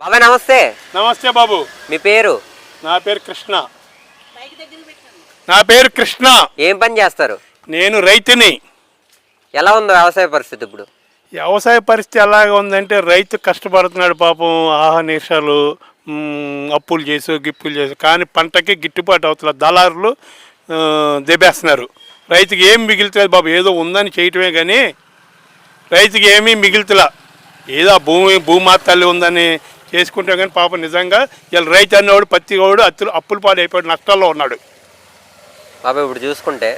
బాబాయ్ నమస్తే. నమస్తే బాబు. మీ పేరు? నా పేరు కృష్ణ. నా పేరు కృష్ణ. ఏం పని చేస్తారు? నేను రైతుని. ఎలా ఉంది వ్యవసాయ పరిస్థితి ఇప్పుడు? వ్యవసాయ పరిస్థితి ఎలాగ ఉందంటే రైతు కష్టపడుతున్నాడు పాపం ఆహా నిషాలు అప్పులు చేసి గిప్పులు చేసి కానీ పంటకి గిట్టుబాటు అవుతున్న దళారులు దెబ్బేస్తున్నారు. రైతుకి ఏం మిగులుతుంది బాబు ఏదో ఉందని చేయటమే కానీ రైతుకి ఏమీ మిగులుతులా. ఏదో భూమి భూమాత తల్లి ఉందని చేసుకుంటే కానీ పాపం నిజంగా ఇలా రైతు అన్నవాడు పత్తి వాడు అత్తులు అప్పుల పాలు అయిపోయాడు నష్టాల్లో ఉన్నాడు. బాబాయ్ ఇప్పుడు చూసుకుంటే.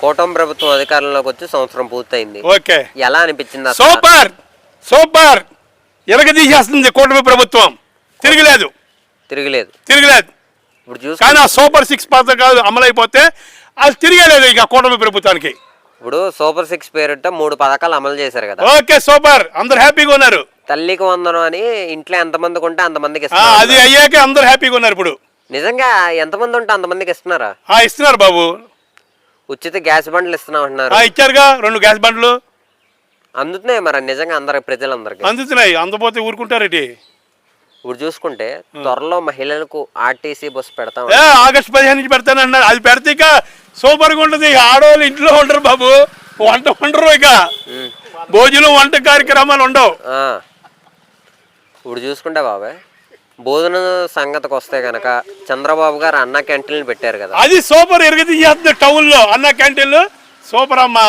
కూటమి ప్రభుత్వం అధికారంలోకి వచ్చి సంవత్సరం పూర్తయింది. ఓకే. ఎలా అనిపించింది? సూపర్! సూపర్! ఎలగ తీసేస్తుంది కూటమి ప్రభుత్వం. తిరగలేదు. తిరగలేదు. తిరగలేదు. ఇప్పుడు చూసు కానీ ఆ సూపర్ సిక్స్ పథకాలు అమలైపోతే అది తిరగలేదు ఇక కూటమి ప్రభుత్వానికి. ఇప్పుడు సూపర్ సిక్స్ పేరిట మూడు పథకాలు అమలు చేశారు కదా. Okay super. అందరు హ్యాపీగా ఉన్నారు. తల్లికి వందనం అని ఇంట్లో ఎంతమందికి ఉంటే అంతమందికి ఆ, ఇస్తున్నారు అది అయ్యాక అందరు హ్యాపీగా ఉన్నారు ఇప్పుడు. నిజంగా ఎంతమంది ఉంటే అంతమందికి ఇస్తున్నారా? ఆ ఇస్తున్నారు బాబు. ఉచిత గ్యాస్ బండ్లు ఇస్తున్నాం అంటున్నారు. ఆ ఇచ్చారుగా రెండు గ్యాస్ బండ్లు. అందుతున్నాయి మరి నిజంగా అందరికి ప్రజలందరికి. అందుతున్నాయి అందపోతే ఊరుకుంటారేటి ఇప్పుడు చూసుకుంటే త్వరలో మహిళలకు ఆర్టీసీ బస్సు పెడతాం ఆగస్ట్ పదిహేను నుంచి పెడతానన్నారు అది పెడితే ఇక సూపర్గా ఉంటుంది. ఆడవాళ్ళు ఇంట్లో ఉండరు బాబు. వంట ఉండరు ఇక. భోజనం వంట కార్యక్రమాలు ఉండవు. ఇప్పుడు చూసుకుంటే బాబాయ్ భోజన సంగతికి వస్తే గనక చంద్రబాబు గారు అన్న క్యాంటీన్లు పెట్టారు కదా. అది సూపర్ ఎరగది చేస్తుంది టౌన్లో. అన్న క్యాంటీన్లు సూపర్ అమ్మా.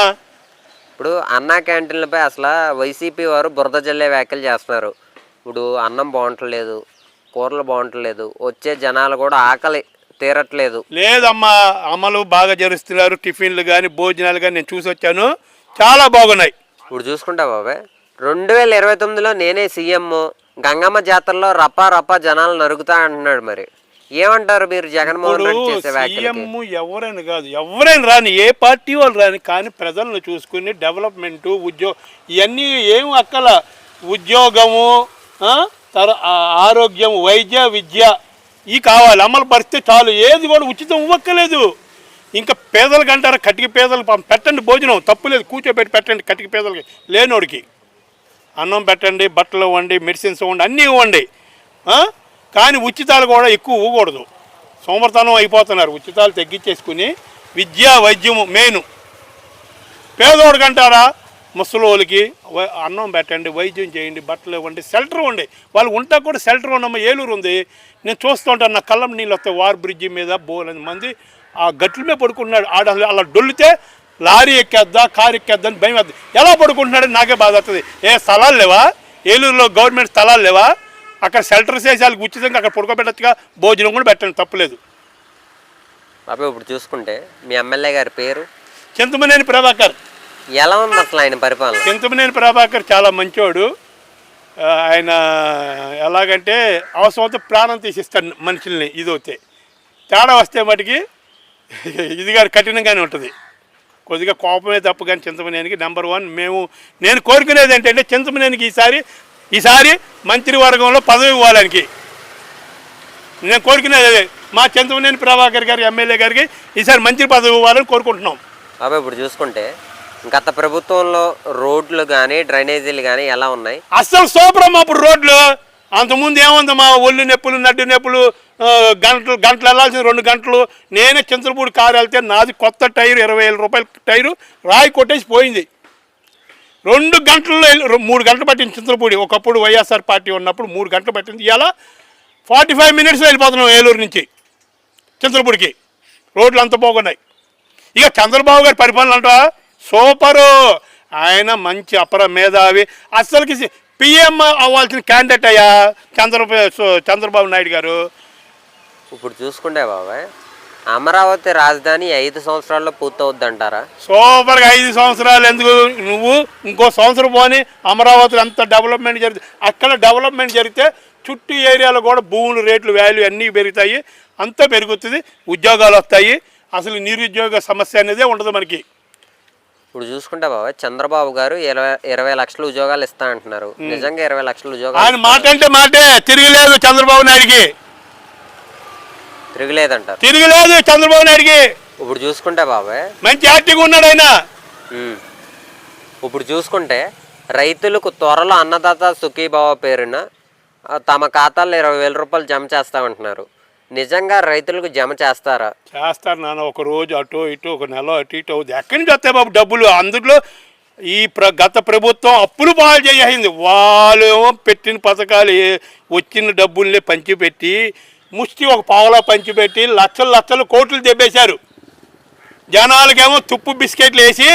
ఇప్పుడు అన్న క్యాంటీన్లపై అసలు వైసీపీ వారు బురద జల్లే వ్యాఖ్యలు చేస్తున్నారు. ఇప్పుడు అన్నం బాగుంటలేదు కూరలు బాగుంటలేదు వచ్చే జనాలు కూడా ఆకలి తీరట్లేదు. లేదమ్మా అమలు బాగా జరుస్తున్నారు టిఫిన్లు కానీ భోజనాలు కానీ నేను చూసి వచ్చాను. చాలా బాగున్నాయి. ఇప్పుడు చూసుకుంటా బాబాయ్ రెండు వేల ఇరవై తొమ్మిదిలో నేనే సీఎం గంగమ్మ జాతరలో రపా రపా జనాలు నరుగుతా అంటున్నాడు మరి. ఏమంటారు మీరు జగన్మోహన్ రెడ్డి చేసే సీఎం వ్యాఖ్యలకి ఎవరైనా కాదు ఎవరైనా రాని ఏ పార్టీ వాళ్ళు రాని కానీ ప్రజలను చూసుకుని డెవలప్మెంట్ ఉద్యోగ ఇవన్నీ ఏం అక్కల ఉద్యోగము ఆరోగ్యం వైద్య విద్య ఇవి కావాలి. అమలు పరిస్తే చాలు. ఏది కూడా ఉచితం ఇవ్వక్కలేదు ఇంకా పేదలకు అంటారు కటిక పేదలు పెట్టండి భోజనం. తప్పులేదు కూర్చోబెట్టి పెట్టండి కటిక పేదలకి. లేనోడికి. అన్నం పెట్టండి బట్టలు ఇవ్వండి మెడిసిన్స్ ఇవ్వండి అన్నీ ఇవ్వండి. కానీ ఉచితాలు కూడా ఎక్కువ ఇవ్వకూడదు. సోమర్తనం అయిపోతున్నారు. ఉచితాలు తగ్గించేసుకుని విద్యా వైద్యము మెయిన్. పేదోడికి అంటారా? ముసలోళ్ళకి వ- అన్నం పెట్టండి వైద్యం చేయండి బట్టలు ఇవ్వండి షెల్టర్ ఇవ్వండి వాళ్ళు ఉంటా కూడా షెల్టర్ ఉన్నమ్మ ఏలూరు ఉంది. నేను చూస్తూ ఉంటాను నా కళ్ళం నీళ్ళు వస్తాయి వార్ బ్రిడ్జి మీద బోలని మంది ఆ గట్ల మీద పడుకుంటున్నాడు. ఆడ అలా డొల్లితే లారీ ఎక్కేద్దా కారు ఎక్కేద్దా అని భయం వేద్దా ఎలా పడుకుంటున్నాడు? నాకే బాధ వస్తుంది. ఏ స్థలాలు లేవా? ఏలూరులో గవర్నమెంట్ స్థలాలు లేవా? అక్కడ షెల్టర్ చేసి వాళ్ళకి ఉచితంగా అక్కడ పడుకోబెట్టచ్చుగా? భోజనం కూడా పెట్టండి తప్పులేదు. బాబాయ్ ఇప్పుడు చూసుకుంటే మీ ఎమ్మెల్యే గారి పేరు? చింతమనేని ప్రభాకర్. ఎలా ఉంది అసలు ఆయన పరిపాలన? చింతమనేని ప్రభాకర్ చాలా మంచోడు. ఆయన ఎలాగంటే అవసరమైతే ప్రాణం తీసిస్తాడు మనుషుల్ని ఇది అవుతే తేడా వస్తే మటుకి ఇది గారు కఠినంగానే ఉంటుంది. కొద్దిగా కోపమే తప్పు కానీ చింతమనేనికి నెంబర్ వన్. మేము నేను కోరుకునేది ఏంటంటే చింతమనేనికి ఈసారి ఈసారి మంత్రివర్గంలో పదవి ఇవ్వాలనికి. నేను కోరుకునేది అదే. మా చింతమనేని ప్రభాకర్ గారి ఎమ్మెల్యే గారికి ఈసారి మంత్రి పదవి ఇవ్వాలని కోరుకుంటున్నాం. బాబాయ్ ఇప్పుడు చూసుకుంటే గత ప్రభుత్వంలో రోడ్లు కానీ డ్రైనేజీలు కానీ ఎలా ఉన్నాయి? అస్సలు సూపర్ అమ్మా అప్పుడు రోడ్లు అంతకుముందు ఏముంది మా ఒళ్ళు నొప్పులు నడ్డు నొప్పులు గంటలు గంటలు వెళ్ళాల్సిన రెండు గంటలు. నేనే చింతలపూడి కారు వెళ్తే నాది కొత్త టైర్ ఇరవై వేల రూపాయల టైరు రాయి కొట్టేసి పోయింది. రెండు గంటల్లో మూడు గంటలు పట్టింది చింతలపూడి. ఒకప్పుడు వైఎస్ఆర్ పార్టీ ఉన్నప్పుడు మూడు గంటలు పట్టింది. ఇలా ఫార్టీ ఫైవ్ మినిట్స్ వెళ్ళిపోతున్నాం ఏలూరు నుంచి చింతలపూడికి. రోడ్లు అంత బాగున్నాయి. ఇక చంద్రబాబు గారి పరిపాలన అంట సూపరు. ఆయన మంచి అపర మేధావి. అసలుకి పిఎం అవ్వాల్సిన క్యాండిడేట్ అయ్యా చంద్ర చంద్రబాబు నాయుడు గారు. ఇప్పుడు చూసుకుంటే బాబాయ్ అమరావతి రాజధాని ఐదు సంవత్సరాల్లో పూర్తవుద్ది అంటారా సూపర్గా ఐదు సంవత్సరాలు ఎందుకు? నువ్వు ఇంకో సంవత్సరం పోని అమరావతిలో అంత డెవలప్మెంట్ జరిగితే అక్కడ డెవలప్మెంట్ జరిగితే చుట్టూ ఏరియాలో కూడా భూములు రేట్లు వాల్యూ అన్నీ పెరుగుతాయి. అంతా పెరుగుతుంది ఉద్యోగాలు వస్తాయి. అసలు నిరుద్యోగ సమస్య అనేదే ఉండదు మనకి. ఇప్పుడు చూసుకుంటే బాబాయ్ చంద్రబాబు గారు ఇరవై ఇరవై లక్షల ఉద్యోగాలు ఇస్తా అంటున్నారు. నిజంగా ఇరవై లక్షల ఆయన ఉద్యోగాలు మాట అంటే మాటే తిరగలేదు చంద్రబాబు నాయుడికి. తిరగలేదంటారు. తిరగలేదు చంద్రబాబు నాయుడికి. ఇప్పుడు చూసుకుంటే బాబాయ్ మంచి యాక్టివ్ ఉన్నాడు ఆయన. ఇప్పుడు చూసుకుంటే రైతులకు త్వరలో అన్నదాత సుఖీభావ పేరున తమ ఖాతాల్లో ఇరవై వేల రూపాయలు జమ చేస్తామంటున్నారు నిజంగా రైతులకు జమ చేస్తారా? చేస్తారు నాన్న. ఒక రోజు అటు ఇటు ఒక నెల అటు ఇటు. అవుతుంది ఎక్కడి నుంచి వస్తాయి బాబు డబ్బులు? అందులో ఈ ప్ర గత ప్రభుత్వం అప్పులు బాగా చేసింది. వాళ్ళు ఏమో పెట్టిన పథకాలు వచ్చిన డబ్బుల్ని పంచిపెట్టి ముష్టి ఒక పావులా పంచిపెట్టి లక్షలు లక్షలు కోట్లు దెబ్బేశారు జనాలకేమో తుప్పు బిస్కెట్లు వేసి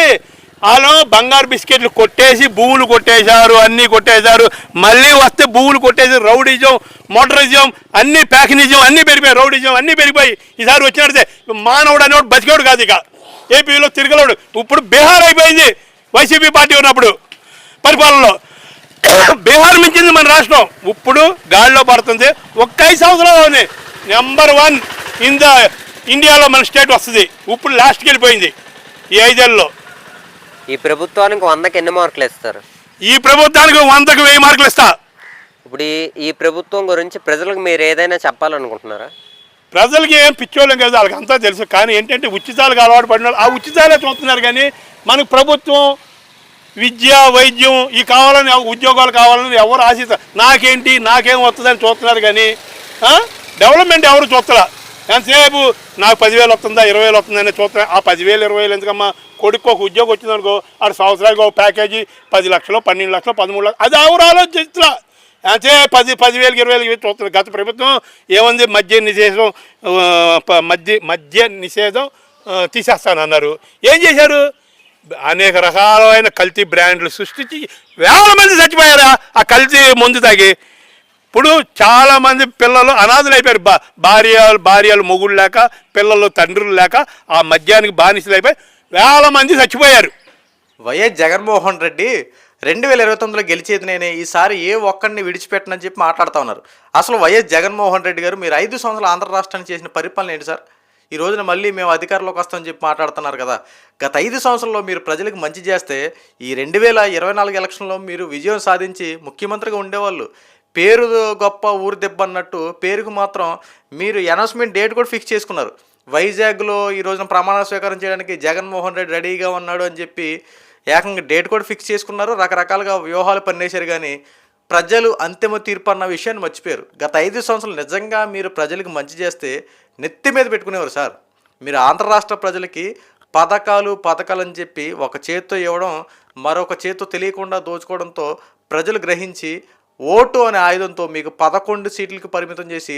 వాళ్ళు బంగారు బిస్కెట్లు కొట్టేసి భూములు కొట్టేశారు అన్నీ కొట్టేశారు. మళ్ళీ వస్తే భూములు కొట్టేసి రౌడిజం మోటరిజం అన్ని ప్యాకినిజం అన్నీ పెరిగిపోయి రౌడిజం అన్నీ పెరిగిపోయి. ఈసారి వచ్చినట్టే మానవుడు అనేవాడు బతికేవాడు కాదు ఇక. ఏపీలో తిరగలేడు. ఇప్పుడు బీహార్ అయిపోయింది. వైసీపీ పార్టీ ఉన్నప్పుడు పరిపాలనలో. బీహార్ మించింది మన రాష్ట్రం. ఇప్పుడు గాడిలో పడుతుంది. ఒక్క ఐదు సంవత్సరాలు నెంబర్ వన్ ఇన్ ద ఇండియాలో మన స్టేట్ వస్తుంది. ఇప్పుడు లాస్ట్కి వెళ్ళిపోయింది. ఈ ఐదేళ్ళలో. ఈ ప్రభుత్వానికి వందకి ఎన్ని మార్కులు ఇస్తారు ఈ ప్రభుత్వానికి వందకు వెయ్యి మార్కులు ఇస్తా ఇప్పుడు ఈ ఈ ప్రభుత్వం గురించి ప్రజలకు మీరు ఏదైనా చెప్పాలనుకుంటున్నారా? ప్రజలకి ఏం పిచ్చోళ్ళం కదా వాళ్ళకి అంతా తెలుసు. కానీ ఏంటంటే ఉచితాలకు అలవాటు పడిన వాళ్ళు ఆ ఉచితాలే చూస్తున్నారు కానీ మనకు ప్రభుత్వం విద్య వైద్యం ఈ కావాలని ఉద్యోగాలు కావాలని ఎవరు ఆశిస్తారు నాకేంటి నాకేం వస్తుందని చూస్తున్నారు కానీ? డెవలప్మెంట్ ఎవరు చూస్తలా? ఎంతసేపు? నాకు పదివేలు వస్తుందా? ఇరవై వేలు వస్తుందని చూస్తున్నా. ఆ పదివేలు ఇరవై వేలు ఎందుకమ్మా? కొడుకు ఒక ఉద్యోగం వచ్చిందనుకో ఆడు సంవత్సరానికి ఒక ప్యాకేజీ పది లక్షలు పన్నెండు లక్షలు పదమూడు లక్షలు. అది ఎవరు ఆలోచించలా అంటే పది పదివేలకి ఇరవై వేలకి చూస్తుంది గత ప్రభుత్వం ఏముంది? మద్య నిషేధం ప- మద్య మద్య నిషేధం తీసేస్తానన్నారు. ఏం చేశారు? అనేక రకాలైన కల్తీ బ్రాండ్లు సృష్టించి వేల మంది చచ్చిపోయారా? ఆ కల్తీ ముందు తాగి ఇప్పుడు చాలామంది పిల్లలు అనాథలు అయిపోయారు. బా భార్య భార్యలు మొగుడు లేక పిల్లలు తండ్రులు లేక ఆ మద్యానికి బానిసలు అయిపోయి వేల మంది చచ్చిపోయారు. వైఎస్ జగన్మోహన్ రెడ్డి రెండు వేల ఇరవై తొమ్మిదిలో గెలిచేది నేనే ఈసారి ఏ ఒక్కడిని విడిచిపెట్టనని చెప్పి మాట్లాడుతూ ఉన్నారు. అసలు వైఎస్ జగన్మోహన్ రెడ్డి గారు మీరు ఐదు సంవత్సరాలు ఆంధ్ర రాష్ట్రానికి చేసిన పరిపాలన ఏంటి సార్? ఈ రోజున మళ్ళీ మేము అధికారంలోకి వస్తామని చెప్పి మాట్లాడుతున్నారు కదా. గత ఐదు సంవత్సరంలో మీరు ప్రజలకు మంచి చేస్తే ఈ రెండు వేల ఇరవై నాలుగు ఎలక్షన్లో మీరు విజయం సాధించి ముఖ్యమంత్రిగా ఉండేవాళ్ళు. పేరు గొప్ప ఊరు దెబ్బ అన్నట్టు పేరుకు మాత్రం మీరు అనౌన్స్మెంట్ డేట్ కూడా ఫిక్స్ చేసుకున్నారు. వైజాగ్లో ఈ రోజున ప్రమాణ స్వీకారం చేయడానికి జగన్మోహన్ రెడ్డి రెడీగా ఉన్నాడు అని చెప్పి ఏకంగా డేట్ కూడా ఫిక్స్ చేసుకున్నారు. రకరకాలుగా వ్యూహాలు పన్నేశారు కానీ ప్రజలు అంతిమ తీర్పు అన్న విషయాన్ని మర్చిపోయారు. గత ఐదు సంవత్సరాలు నిజంగా మీరు ప్రజలకు మంచి చేస్తే నెత్తి మీద పెట్టుకునేవారు సార్. మీరు ఆంధ్ర రాష్ట్ర ప్రజలకి పథకాలు పథకాలు అని చెప్పి ఒక చేత్తో ఇవ్వడం మరొక చేత్తో తెలియకుండా దోచుకోవడంతో ప్రజలు గ్రహించి ఓటు అనే ఆయుధంతో మీకు పదకొండు సీట్లకు పరిమితం చేసి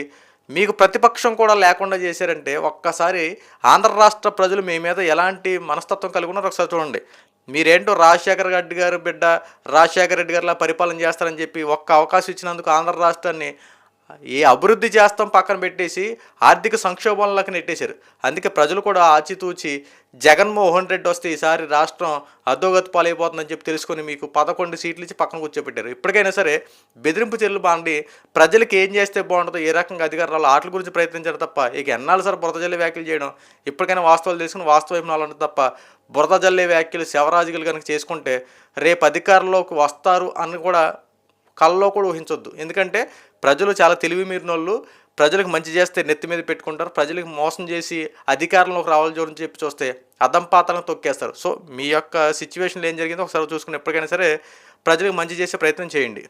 మీకు ప్రతిపక్షం కూడా లేకుండా చేశారంటే ఒక్కసారి ఆంధ్ర రాష్ట్ర ప్రజలు మీ మీద ఎలాంటి మనస్తత్వం కలిగి ఉన్నారో ఒకసారి చూడండి. మీరేంటో రాజశేఖర రెడ్డి గారు బిడ్డ రాజశేఖర రెడ్డి గారిలా పరిపాలన చేస్తారని చెప్పి ఒక్క అవకాశం ఇచ్చినందుకు ఆంధ్ర రాష్ట్రాన్ని ఏ అభివృద్ధి చేస్తాం పక్కన పెట్టేసి ఆర్థిక సంక్షోభంలోకి నెట్టేశారు. అందుకే ప్రజలు కూడా ఆచితూచి జగన్మోహన్ రెడ్డి వస్తే ఈసారి రాష్ట్రం అధోగతి పాలైపోతుందని చెప్పి తెలుసుకొని మీకు పదకొండు సీట్లు ఇచ్చి పక్కన కూర్చోబెట్టారు. ఇప్పటికైనా సరే బెదిరింపు చర్యలు బాండి ప్రజలకు ఏం చేస్తే బాగుంటుందో ఏ రకంగా అధికారులు ఆటల గురించి ప్రయత్నించారు తప్ప ఇక ఎన్నాళ్ళు సార్ బురద జల్లి వ్యాఖ్యలు చేయడం? ఇప్పటికైనా వాస్తవాలు తెలుసుకుని వాస్తవం నాలంటే తప్ప బురద జల్లే వ్యాఖ్యలు శవరాజులు కనుక చేసుకుంటే రేపు అధికారంలోకి వస్తారు అని కూడా కళ్ళలో కూడా ఊహించొద్దు. ఎందుకంటే ప్రజలు చాలా తెలివి మీరిన వాళ్ళు ప్రజలకు మంచి చేస్తే నెత్తి మీద పెట్టుకుంటారు ప్రజలకు మోసం చేసి అధికారంలోకి రావాలి చూడని చెప్పి చూస్తే అదం పాత్రను తొక్కేస్తారు. సో మీ యొక్క సిచ్యువేషన్లో ఏం జరిగిందో ఒకసారి చూసుకుని ఎప్పటికైనా సరే ప్రజలకు మంచి చేసే ప్రయత్నం చేయండి.